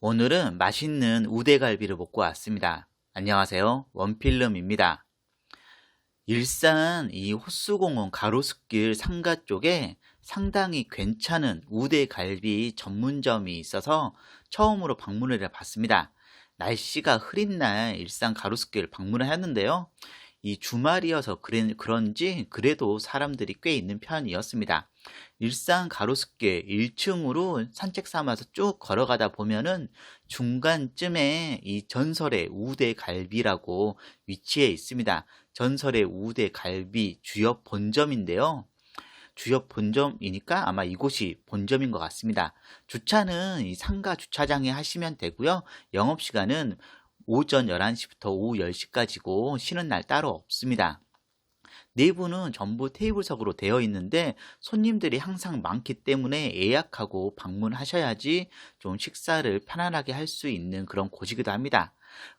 오늘은 맛있는 우대갈비를 먹고 왔습니다. 안녕하세요. 원필름입니다. 일산 이 호수공원 가로수길 상가 쪽에 상당히 괜찮은 우대갈비 전문점이 있어서 처음으로 방문을 해봤습니다. 날씨가 흐린 날 일산 가로수길 방문을 했는데요. 이 주말이어서 그런지 그래도 사람들이 꽤 있는 편이었습니다. 일산 가로수길 1층으로 산책 삼아서 쭉 걸어가다 보면은 중간쯤에 이 전설의 우대 갈비라고 위치해 있습니다. 전설의 우대 갈비 주역 본점인데요. 주역 본점이니까 아마 이곳이 본점인 것 같습니다. 주차는 이 상가 주차장에 하시면 되고요. 영업 시간은 오전 11시부터 오후 10시까지고 쉬는 날 따로 없습니다. 내부는 전부 테이블석으로 되어 있는데 손님들이 항상 많기 때문에 예약하고 방문하셔야지 좀 식사를 편안하게 할 수 있는 그런 곳이기도 합니다.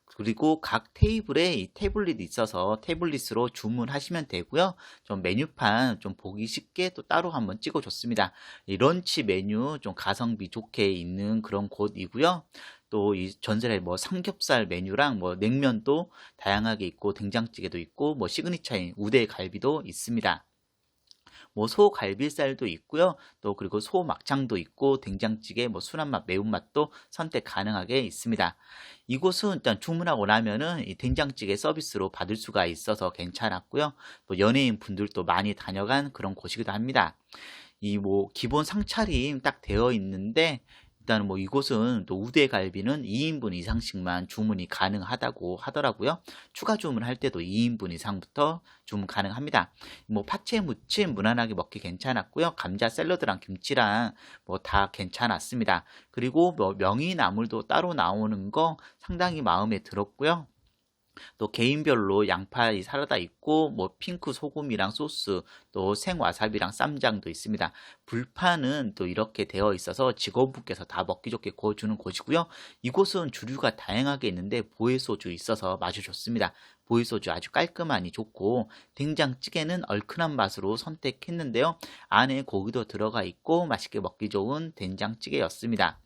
그리고 각 테이블에 이 태블릿이 있어서 태블릿으로 주문하시면 되고요. 좀 메뉴판 좀 보기 쉽게 또 따로 한번 찍어줬습니다. 이 런치 메뉴 좀 가성비 좋게 있는 그런 곳이고요. 또 이 전설의 뭐 삼겹살 메뉴랑 뭐 냉면도 다양하게 있고 된장찌개도 있고 뭐 시그니처인 우대 갈비도 있습니다. 뭐 소갈비살도 있고요. 또 그리고 소 막창도 있고 된장찌개, 뭐 순한 맛, 매운맛도 선택 가능하게 있습니다. 이곳은 일단 주문하고 나면은 이 된장찌개 서비스로 받을 수가 있어서 괜찮았고요. 또 연예인 분들도 많이 다녀간 그런 곳이기도 합니다. 이 뭐 기본 상차림 딱 되어 있는데 일단 뭐 이곳은 또 우대 갈비는 2인분 이상씩만 주문이 가능하다고 하더라고요. 추가 주문할 때도 2인분 이상부터 주문 가능합니다. 뭐 파채 무침 무난하게 먹기 괜찮았고요. 감자 샐러드랑 김치랑 뭐 다 괜찮았습니다. 그리고 뭐 명이나물도 따로 나오는 거 상당히 마음에 들었고요. 또 개인별로 양파 이 사라다 있고 뭐 핑크 소금이랑 소스 또 생와사비랑 쌈장도 있습니다. 불판은 또 이렇게 되어 있어서 직원분께서 다 먹기 좋게 구워주는 곳이고요. 이곳은 주류가 다양하게 있는데 보혜소주 있어서 마셔 좋습니다. 보이소주 아주 깔끔하니 좋고 된장찌개는 얼큰한 맛으로 선택했는데요. 안에 고기도 들어가 있고 맛있게 먹기 좋은 된장찌개였습니다.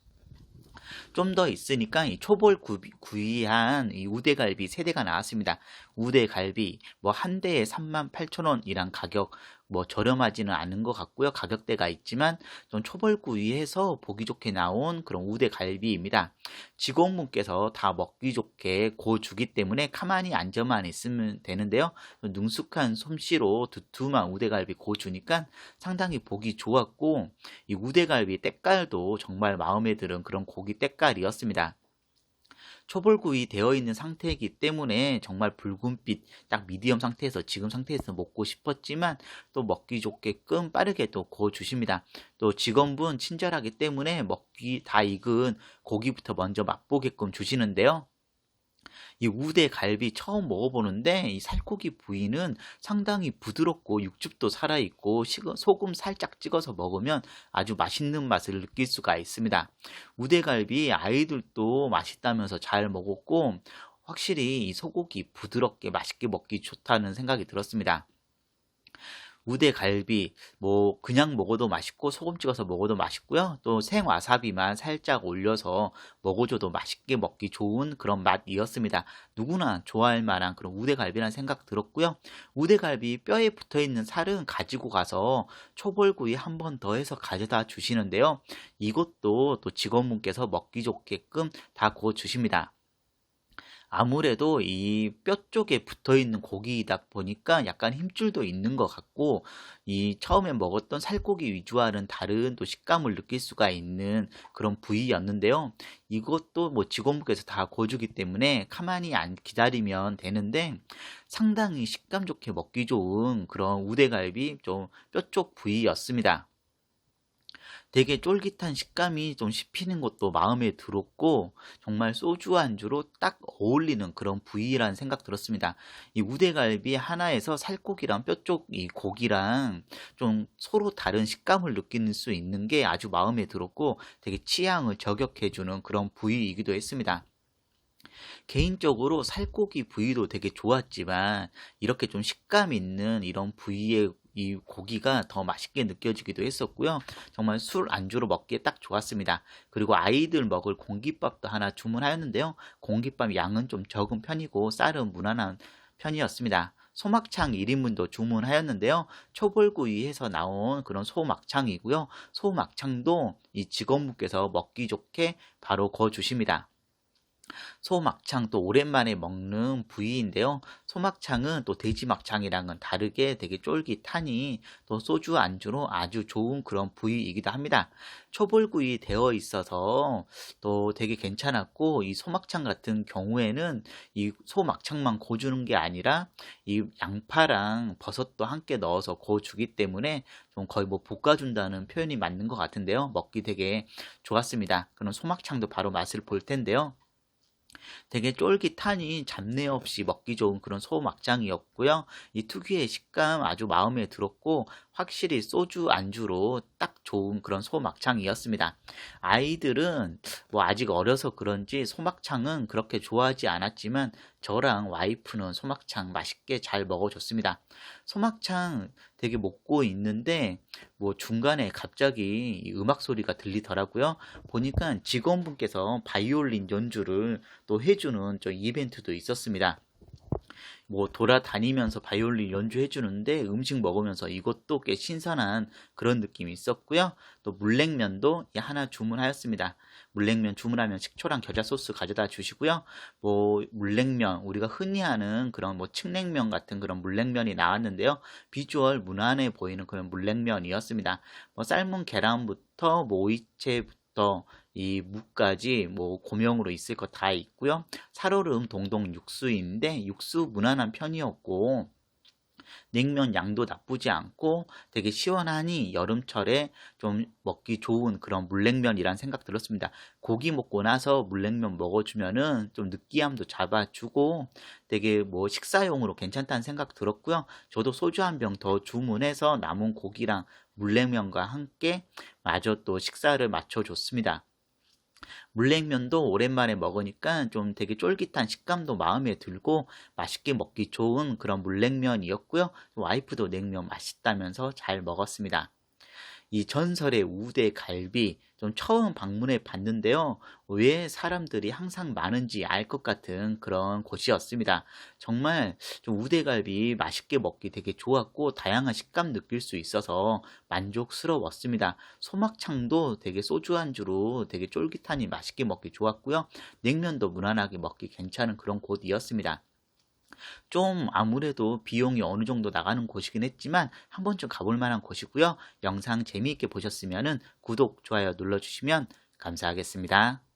좀 더 있으니까 이 초벌 구이 한 이 우대갈비 세대가 나왔습니다. 우대갈비 뭐 한 대에 38,000원이란 가격 뭐 저렴하지는 않은 것 같고요. 가격대가 있지만 좀 초벌구이해서 보기 좋게 나온 그런 우대 갈비입니다. 직원분께서 다 먹기 좋게 고 주기 때문에 가만히 앉아만 있으면 되는데요. 능숙한 솜씨로 두툼한 우대갈비 고 주니까 상당히 보기 좋았고 이 우대갈비 때깔도 정말 마음에 드는 그런 고기 때깔이었습니다. 초벌구이 되어 있는 상태이기 때문에 정말 붉은빛 딱 미디엄 상태에서 지금 상태에서 먹고 싶었지만 또 먹기 좋게끔 빠르게 또 구워 주십니다. 또 직원분 친절하기 때문에 먹기 다 익은 고기부터 먼저 맛보게끔 주시는데요. 이 우대 갈비 처음 먹어보는데 이 살코기 부위는 상당히 부드럽고 육즙도 살아있고 소금 살짝 찍어서 먹으면 아주 맛있는 맛을 느낄 수가 있습니다. 우대 갈비 아이들도 맛있다면서 잘 먹었고 확실히 이 소고기 부드럽게 맛있게 먹기 좋다는 생각이 들었습니다. 우대갈비 뭐 그냥 먹어도 맛있고 소금 찍어서 먹어도 맛있고요. 또 생와사비만 살짝 올려서 먹어줘도 맛있게 먹기 좋은 그런 맛이었습니다. 누구나 좋아할 만한 그런 우대갈비라는 생각 들었고요. 우대갈비 뼈에 붙어 있는 살은 가지고 가서 초벌구이 한 번 더 해서 가져다 주시는데요. 이것도 또 직원분께서 먹기 좋게끔 다 구워 주십니다. 아무래도 이 뼈 쪽에 붙어 있는 고기이다 보니까 약간 힘줄도 있는 것 같고 이 처음에 먹었던 살코기 위주와는 다른 또 식감을 느낄 수가 있는 그런 부위였는데요. 이것도 뭐 직원분께서 다 구워주기 때문에 가만히 안 기다리면 되는데 상당히 식감 좋게 먹기 좋은 그런 우대갈비 좀 뼈 쪽 부위였습니다. 되게 쫄깃한 식감이 좀 씹히는 것도 마음에 들었고 정말 소주 안주로 딱 어울리는 그런 부위라는 생각 들었습니다. 이 우대갈비 하나에서 살코기랑 뼈쪽 이 고기랑 좀 서로 다른 식감을 느낄 수 있는 게 아주 마음에 들었고 되게 취향을 저격해주는 그런 부위이기도 했습니다. 개인적으로 살코기 부위도 되게 좋았지만 이렇게 좀 식감 있는 이런 부위의 이 고기가 더 맛있게 느껴지기도 했었고요. 정말 술 안주로 먹기에 딱 좋았습니다. 그리고 아이들 먹을 공깃밥도 하나 주문하였는데요. 공깃밥 양은 좀 적은 편이고 쌀은 무난한 편이었습니다. 소막창 1인분도 주문하였는데요. 초벌구이에서 나온 그런 소막창이고요. 소막창도 이 직원분께서 먹기 좋게 바로 구워 주십니다. 소막창 또 오랜만에 먹는 부위인데요. 소막창은 또 돼지막창이랑은 다르게 되게 쫄깃하니 또 소주 안주로 아주 좋은 그런 부위이기도 합니다. 초벌구이 되어 있어서 또 되게 괜찮았고 이 소막창 같은 경우에는 이 소막창만 고주는 게 아니라 이 양파랑 버섯도 함께 넣어서 고주기 때문에 좀 거의 뭐 볶아준다는 표현이 맞는 것 같은데요. 먹기 되게 좋았습니다. 그럼 소막창도 바로 맛을 볼 텐데요. 되게 쫄깃하니 잡내 없이 먹기 좋은 그런 소막장이었고요. 이 특유의 식감 아주 마음에 들었고 확실히 소주 안주로 딱 좋은 그런 소막창이었습니다. 아이들은 뭐 아직 어려서 그런지 소막창은 그렇게 좋아하지 않았지만 저랑 와이프는 소막창 맛있게 잘 먹어줬습니다. 소막창 되게 먹고 있는데 뭐 중간에 갑자기 음악 소리가 들리더라고요. 보니까 직원분께서 바이올린 연주를 또 해주는 저 이벤트도 있었습니다. 뭐 돌아다니면서 바이올린 연주해 주는데 음식 먹으면서 이것도 꽤 신선한 그런 느낌이 있었고요. 또 물냉면도 하나 주문하였습니다. 물냉면 주문하면 식초랑 겨자 소스 가져다 주시고요. 뭐 물냉면 우리가 흔히 하는 그런 뭐 칡냉면 같은 그런 물냉면이 나왔는데요. 비주얼 무난해 보이는 그런 물냉면이었습니다. 뭐 삶은 계란부터 뭐 오이채부터 이 무까지 뭐 고명으로 있을 거 다 있고요. 살얼음 동동 육수인데 육수 무난한 편이었고 냉면 양도 나쁘지 않고 되게 시원하니 여름철에 좀 먹기 좋은 그런 물냉면이란 생각 들었습니다. 고기 먹고 나서 물냉면 먹어주면은 좀 느끼함도 잡아주고 되게 뭐 식사용으로 괜찮다는 생각 들었고요. 저도 소주 한 병 더 주문해서 남은 고기랑 물냉면과 함께 마저 또 식사를 마쳐줬습니다. 물냉면도 오랜만에 먹으니까 좀 되게 쫄깃한 식감도 마음에 들고 맛있게 먹기 좋은 그런 물냉면이었고요. 와이프도 냉면 맛있다면서 잘 먹었습니다. 이 전설의 우대 갈비 좀 처음 방문해 봤는데요. 왜 사람들이 항상 많은지 알 것 같은 그런 곳이었습니다. 정말 좀 우대갈비 맛있게 먹기 되게 좋았고 다양한 식감 느낄 수 있어서 만족스러웠습니다. 소막창도 되게 소주 안주로 되게 쫄깃하니 맛있게 먹기 좋았고요. 냉면도 무난하게 먹기 괜찮은 그런 곳이었습니다. 좀 아무래도 비용이 어느 정도 나가는 곳이긴 했지만 한 번쯤 가볼 만한 곳이고요. 영상 재미있게 보셨으면 구독, 좋아요 눌러주시면 감사하겠습니다.